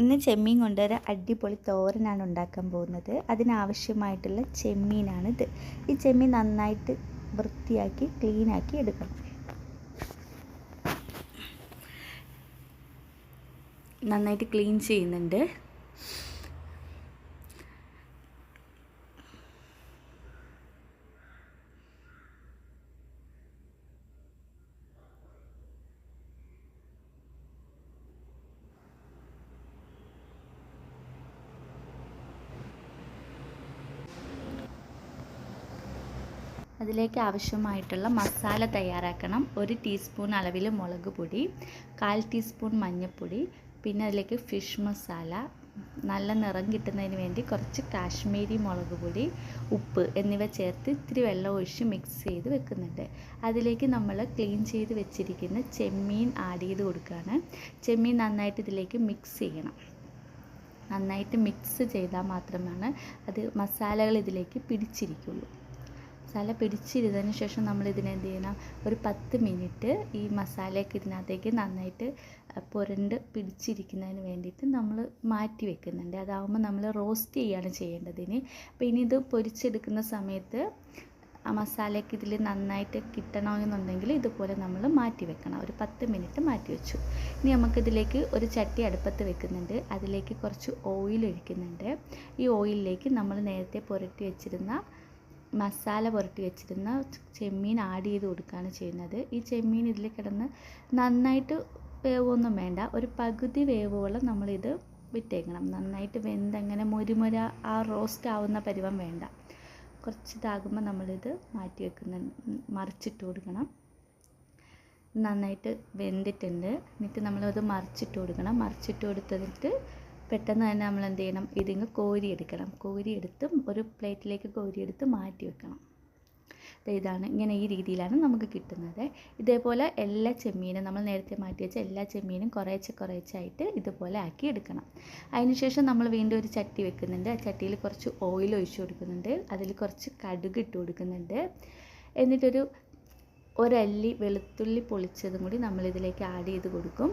ഇന്ന് ചെമ്മീൻ കൊണ്ടൊരു അടിപൊളി തോരനാണ് ഉണ്ടാക്കാൻ പോകുന്നത്. അതിനാവശ്യമായിട്ടുള്ള ചെമ്മീനാണിത്. ഈ ചെമ്മീൻ നന്നായിട്ട് വൃത്തിയാക്കി ക്ലീനാക്കി എടുക്കണം. നന്നായിട്ട് ക്ലീൻ ചെയ്യുന്നുണ്ട്. അതിലേക്ക് ആവശ്യമായിട്ടുള്ള മസാല തയ്യാറാക്കണം. ഒരു ടീസ്പൂൺ അളവിൽ മുളക് പൊടി കാൽ ടീസ്പൂൺ മഞ്ഞൾപ്പൊടി പിന്നെ അതിലേക്ക് ഫിഷ് മസാല നല്ല നിറം കിട്ടുന്നതിന് വേണ്ടി കുറച്ച് കാശ്മീരി മുളക് പൊടി ഉപ്പ് എന്നിവ ചേർത്ത് ഇത്തിരി വെള്ളം ഒഴിച്ച് മിക്സ് ചെയ്ത് വെക്കുന്നുണ്ട്. അതിലേക്ക് നമ്മൾ ക്ലീൻ ചെയ്ത് വെച്ചിരിക്കുന്ന ചെമ്മീൻ ആഡ് ചെയ്ത് കൊടുക്കുകയാണ്. ചെമ്മീൻ നന്നായിട്ട് ഇതിലേക്ക് മിക്സ് ചെയ്യണം. നന്നായിട്ട് മിക്സ് ചെയ്താൽ മാത്രമാണ് അത് മസാലകൾ ഇതിലേക്ക് പിടിച്ചിരിക്കുള്ളൂ. മസാല പിടിച്ചിരുന്നതിന് ശേഷം നമ്മൾ ഇതിനെ എന്ത് ചെയ്യണം ഒരു പത്ത് മിനിറ്റ് ഈ മസാലയൊക്കെ ഇതിനകത്തേക്ക് നന്നായിട്ട് പുരണ്ട് പിടിച്ചിരിക്കുന്നതിന് വേണ്ടിയിട്ട് നമ്മൾ മാറ്റി വെക്കുന്നുണ്ട്. അതാവുമ്പോൾ നമ്മൾ റോസ്റ്റ് ചെയ്യാണ് ചെയ്യേണ്ടത് ഇനി. അപ്പോൾ ഇനി ഇത് പൊരിച്ചെടുക്കുന്ന സമയത്ത് ആ മസാലയൊക്കെ ഇതിൽ നന്നായിട്ട് കിട്ടണമെന്നുണ്ടെങ്കിൽ ഇതുപോലെ നമ്മൾ മാറ്റി വെക്കണം. ഒരു പത്ത് മിനിറ്റ് മാറ്റി വെച്ചു. ഇനി നമുക്കിതിലേക്ക് ഒരു ചട്ടി അടുപ്പത്ത് വെക്കുന്നുണ്ട്. അതിലേക്ക് കുറച്ച് ഓയിൽ ഒഴിക്കുന്നുണ്ട്. ഈ ഓയിലിലേക്ക് നമ്മൾ നേരത്തെ പുരട്ടി വെച്ചിരുന്ന മസാല പുരട്ടി വെച്ചിരുന്ന ചെമ്മീൻ ആഡ് ചെയ്ത് കൊടുക്കുകയാണ് ചെയ്യുന്നത്. ഈ ചെമ്മീൻ ഇതിൽ കിടന്ന് നന്നായിട്ട് വേവൊന്നും വേണ്ട. ഒരു പകുതി വേവോളം നമ്മളിത് വിട്ടേക്കണം. നന്നായിട്ട് വെന്തങ്ങനെ മുരുമുര ആ റോസ്റ്റ് ആവുന്ന പരിവം വേണ്ട. കുറച്ച് ഇതാകുമ്പോൾ നമ്മളിത് മാറ്റി വെക്കുന്ന മറിച്ചിട്ട് കൊടുക്കണം. നന്നായിട്ട് വെന്തിട്ടുണ്ട്. എന്നിട്ട് നമ്മളത് മറിച്ചിട്ട് കൊടുക്കണം. മറിച്ചിട്ട് കൊടുത്തിട്ട് പെട്ടെന്ന് തന്നെ നമ്മൾ എന്ത് ചെയ്യണം? ഇതിങ്ങ് കോരിയെടുക്കണം. കോരിയെടുത്ത് ഒരു പ്ലേറ്റിലേക്ക് കോരിയെടുത്ത് മാറ്റി വെക്കണം. ഇതാണ് ഇങ്ങനെ ഈ രീതിയിലാണ് നമുക്ക് കിട്ടുന്നത്. ഇതേപോലെ എല്ലാ ചെമ്മീനും നമ്മൾ നേരത്തെ മാറ്റി വെച്ച എല്ലാ ചെമ്മീനും കുറേശ്ശെ കുറേശ്ശായിട്ട് ഇതുപോലെ ആക്കി എടുക്കണം. അതിനുശേഷം നമ്മൾ വീണ്ടും ഒരു ചട്ടി വെക്കുന്നുണ്ട്. ആ ചട്ടിയിൽ കുറച്ച് ഓയിൽ ഒഴിച്ചു കൊടുക്കുന്നുണ്ട്. അതിൽ കുറച്ച് കടുക് ഇട്ട് കൊടുക്കുന്നുണ്ട്. എന്നിട്ടൊരു ഒരല്ലി വെളുത്തുള്ളി പൊളിച്ചതും കൂടി നമ്മളിതിലേക്ക് ആഡ് ചെയ്ത് കൊടുക്കും.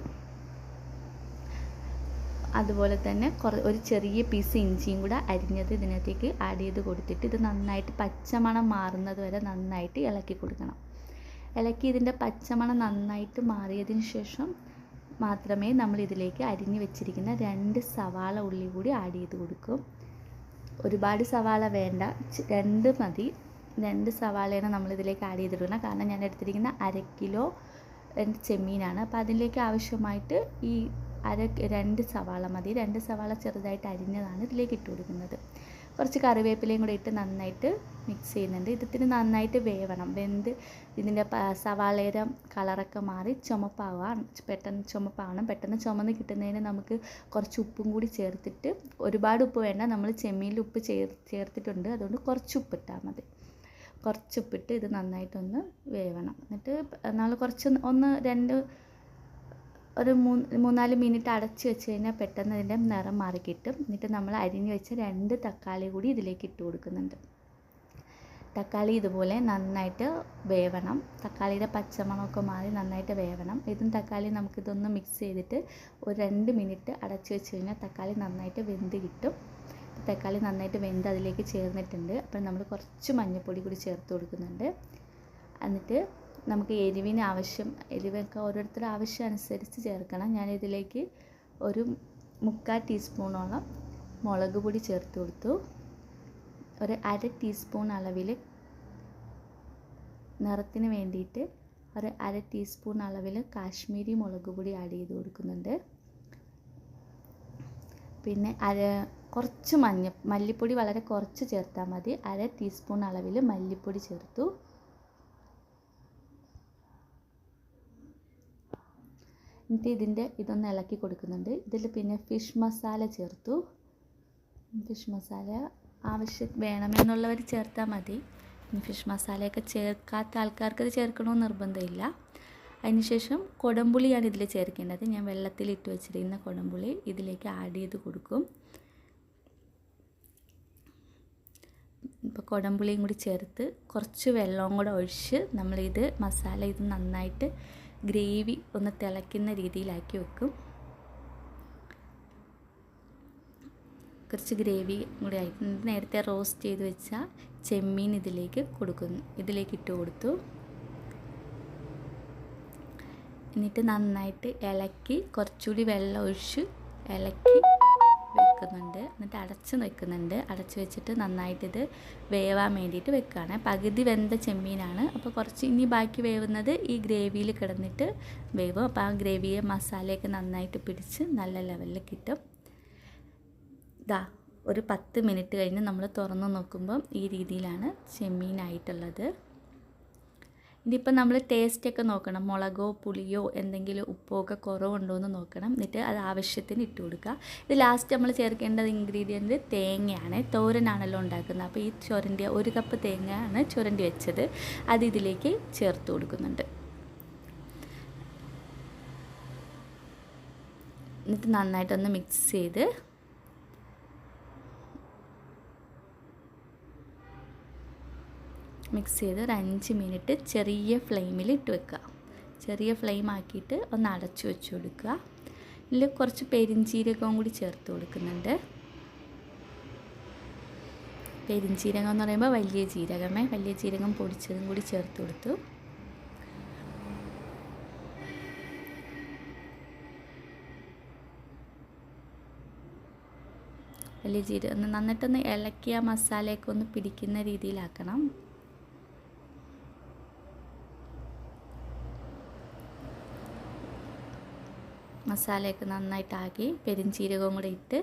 അതുപോലെ തന്നെ കുറേ ഒരു ചെറിയ പീസ് ഇഞ്ചിയും കൂടെ അരിഞ്ഞത് ഇതിനകത്തേക്ക് ആഡ് ചെയ്ത് കൊടുത്തിട്ട് ഇത് നന്നായിട്ട് പച്ചമണം മാറുന്നത് വരെ നന്നായിട്ട് ഇളക്കി കൊടുക്കണം. ഇളക്കി ഇതിന്റെ പച്ചമണം നന്നായിട്ട് മാറിയതിന് ശേഷം മാത്രമേ നമ്മൾ ഇതിലേക്ക് അരിഞ്ഞു വെച്ചിരിക്കുന്ന രണ്ട് സവാള ഉള്ളി കൂടി ആഡ് ചെയ്ത് കൊടുക്കും. ഒരുപാട് സവാള വേണ്ട രണ്ട് മതി. രണ്ട് സവാളയാണ് നമ്മൾ ഇതിലേക്ക് ആഡ് ചെയ്തിടുന്നത് കാരണം ഞാൻ എടുത്തിരിക്കുന്ന അര കിലോ ചെമ്മീനാണ്. അപ്പോൾ അതിലേക്ക് ആവശ്യമായിട്ട് ഈ അര രണ്ട് സവാള മതി. രണ്ട് സവാള ചെറുതായിട്ട് അരിഞ്ഞതാണ് ഇതിലേക്ക് ഇട്ട് കൊടുക്കുന്നത്. കുറച്ച് കറിവേപ്പിലയും കൂടെ ഇട്ട് നന്നായിട്ട് മിക്സ് ചെയ്യുന്നുണ്ട്. ഇതിന് നന്നായിട്ട് വേവണം. വെന്ത് ഇതിന്റെ സവാളയുടെ കളറൊക്കെ മാറി ചുമപ്പാവാണ്. പെട്ടെന്ന് ചുമപ്പാവണം. പെട്ടെന്ന് ചുമന്ന് കിട്ടുന്നതിന് നമുക്ക് കുറച്ച് ഉപ്പും കൂടി ചേർത്തിട്ട് ഒരുപാട് ഉപ്പ് വേണ്ട. നമ്മൾ ചെമ്മീൻ ഉപ്പ് ചേർ ചേർത്തിട്ടുണ്ട്. അതുകൊണ്ട് കുറച്ച് ഉപ്പ് ഇട്ടാൽ മതി. കുറച്ച് ഉപ്പിട്ട് ഇത് നന്നായിട്ടൊന്ന് വേവണം. എന്നിട്ട് നമ്മൾ കുറച്ച് ഒന്ന് രണ്ട് ഒരു മൂന്ന് മൂന്നാൽ മിനിറ്റ് അടച്ച് വെച്ച് കഴിഞ്ഞാൽ പെട്ടെന്ന് അതിന്റെ നിറം മാറി കിട്ടും. എന്നിട്ട് നമ്മൾ അരിഞ്ഞ് വെച്ച രണ്ട് തക്കാളി കൂടി ഇതിലേക്ക് ഇട്ട് കൊടുക്കുന്നുണ്ട്. തക്കാളി ഇതുപോലെ നന്നായിട്ട് വേവണം. തക്കാളിയുടെ പച്ചമണമൊക്കെ മാറി നന്നായിട്ട് വേവണം. ഇതും തക്കാളി നമുക്കിതൊന്ന് മിക്സ് ചെയ്തിട്ട് ഒരു രണ്ട് മിനിറ്റ് അടച്ച് വെച്ച് കഴിഞ്ഞാൽ തക്കാളി നന്നായിട്ട് വെന്ത് കിട്ടും. തക്കാളി നന്നായിട്ട് വെന്ത് അതിലേക്ക് ചേർന്നിട്ടുണ്ട്. അപ്പം നമ്മൾ കുറച്ച് മഞ്ഞൾപ്പൊടി കൂടി ചേർത്ത് കൊടുക്കുന്നുണ്ട്. എന്നിട്ട് നമുക്ക് എരിവിന് ആവശ്യം എരിവൊക്കെ ഓരോരുത്തരുടെ ആവശ്യം അനുസരിച്ച് ചേർക്കണം. ഞാനിതിലേക്ക് ഒരു മുക്കാൽ ടീസ്പൂണോളം മുളക് പൊടി ചേർത്ത് കൊടുത്തു. ഒരു അര ടീസ്പൂൺ അളവിൽ നിറത്തിന് വേണ്ടിയിട്ട് ഒരു അര ടീസ്പൂൺ അളവിൽ കാശ്മീരി മുളക് പൊടി ആഡ് ചെയ്ത് കൊടുക്കുന്നുണ്ട്. പിന്നെ അര കുറച്ച് മഞ്ഞ മല്ലിപ്പൊടി വളരെ കുറച്ച് ചേർത്താൽ മതി. അര ടീസ്പൂൺ അളവിൽ മല്ലിപ്പൊടി ചേർത്തു. എന്നിട്ട് ഇതിന്റെ ഇതൊന്ന് ഇളക്കി കൊടുക്കുന്നുണ്ട്. ഇതിൽ പിന്നെ ഫിഷ് മസാല ചേർത്തു. ഫിഷ് മസാല ആവശ്യം വേണമെന്നുള്ളവർ ചേർത്താൽ മതി. ഫിഷ് മസാലയൊക്കെ ചേർക്കാത്ത ആൾക്കാർക്ക് അത് ചേർക്കണമെന്ന് നിർബന്ധമില്ല. അതിനുശേഷം കുടംപുളിയാണ് ഇതിൽ ചേർക്കേണ്ടത്. ഞാൻ വെള്ളത്തിലിട്ട് വെച്ചിരിക്കുന്ന കുടംപുളി ഇതിലേക്ക് ആഡ് ചെയ്ത് കൊടുക്കും. ഇപ്പോൾ കുടംപുളിയും കൂടി ചേർത്ത് കുറച്ച് വെള്ളവും കൂടെ ഒഴിച്ച് നമ്മളിത് മസാല ഇത് നന്നായിട്ട് ഗ്രേവി ഒന്ന് തിളയ്ക്കുന്ന രീതിയിലാക്കി വെക്കും. കുറച്ച് ഗ്രേവി കൂടി ആയി. നേരത്തെ റോസ്റ്റ് ചെയ്ത് വെച്ച ചെമ്മീൻ ഇതിലേക്ക് കൊടുക്കുന്നു. ഇതിലേക്ക് ഇട്ട് കൊടുത്തു. എന്നിട്ട് നന്നായിട്ട് ഇളക്കി കുറച്ചുകൂടി വെള്ളം ഒഴിച്ച് ഇളക്കി വെക്കുന്നുണ്ട്. എന്നിട്ട് അടച്ച് വെക്കുന്നുണ്ട്. അടച്ച് വെച്ചിട്ട് നന്നായിട്ടിത് വേവാൻ വേണ്ടിയിട്ട് വെക്കുകയാണ് പകുതി വെന്ത ചെമ്മീനാണ്. അപ്പോൾ കുറച്ച് ഇനി ബാക്കി വേവുന്നത് ഈ ഗ്രേവിയിൽ കിടന്നിട്ട് വേവും. അപ്പോൾ ആ ഗ്രേവിയെ മസാലയൊക്കെ നന്നായിട്ട് പിടിച്ച് നല്ല ലെവലിൽ കിട്ടും. ഇതാ ഒരു പത്ത് മിനിറ്റ് കഴിഞ്ഞ് നമ്മൾ തുറന്ന് നോക്കുമ്പം ഈ രീതിയിലാണ് ചെമ്മീനായിട്ടുള്ളത്. ഇതിപ്പോൾ നമ്മൾ ടേസ്റ്റൊക്കെ നോക്കണം. മുളകോ പുളിയോ എന്തെങ്കിലും ഉപ്പോ ഒക്കെ കുറവുണ്ടോ എന്ന് നോക്കണം. എന്നിട്ട് അത് ആവശ്യത്തിന് ഇട്ട് കൊടുക്കുക. ഇത് ലാസ്റ്റ് നമ്മൾ ചേർക്കേണ്ടത് ഇൻഗ്രീഡിയന്റ് തേങ്ങയാണ്. തോരനാണല്ലോ ഉണ്ടാക്കുന്നത്. അപ്പോൾ ഈ ചുരണ്ടി ഒരു കപ്പ് തേങ്ങയാണ് ചുരണ്ടി വെച്ചത്. അത് ഇതിലേക്ക് ചേർത്ത് കൊടുക്കുന്നുണ്ട്. എന്നിട്ട് നന്നായിട്ടൊന്ന് മിക്സ് ചെയ്ത് മിക്സ് ചെയ്ത് ഒരു അഞ്ച് മിനിറ്റ് ചെറിയ ഫ്ലെയിമിൽ ഇട്ട് വെക്കുക. ചെറിയ ഫ്ലെയിം ആക്കിയിട്ട് ഒന്ന് അടച്ചു വെച്ച് കൊടുക്കുക. ഇതിൽ കുറച്ച് പെരിഞ്ചീരകവും കൂടി ചേർത്ത് കൊടുക്കുന്നുണ്ട്. പെരിഞ്ചീരകം എന്ന് പറയുമ്പോൾ വലിയ ജീരകമേ. വലിയ ജീരകം പൊടിച്ചതും കൂടി ചേർത്ത് കൊടുത്തു. വലിയ ജീരകം നന്നിട്ടൊന്ന് ഇളക്കി ആ മസാലയൊക്കെ ഒന്ന് പിടിക്കുന്ന രീതിയിലാക്കണം. മസാലയൊക്കെ നന്നായിട്ടാക്കി പെരിഞ്ചീരകവും കൂടെ ഇട്ട്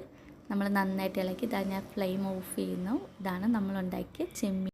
നമ്മൾ നന്നായിട്ട് ഇളക്കി ഇതാ ഞാൻ ഫ്ലെയിം ഓഫ് ചെയ്യുന്നു. ഇതാണ് നമ്മൾ ഉണ്ടാക്കിയ ചെമ്മീൻ.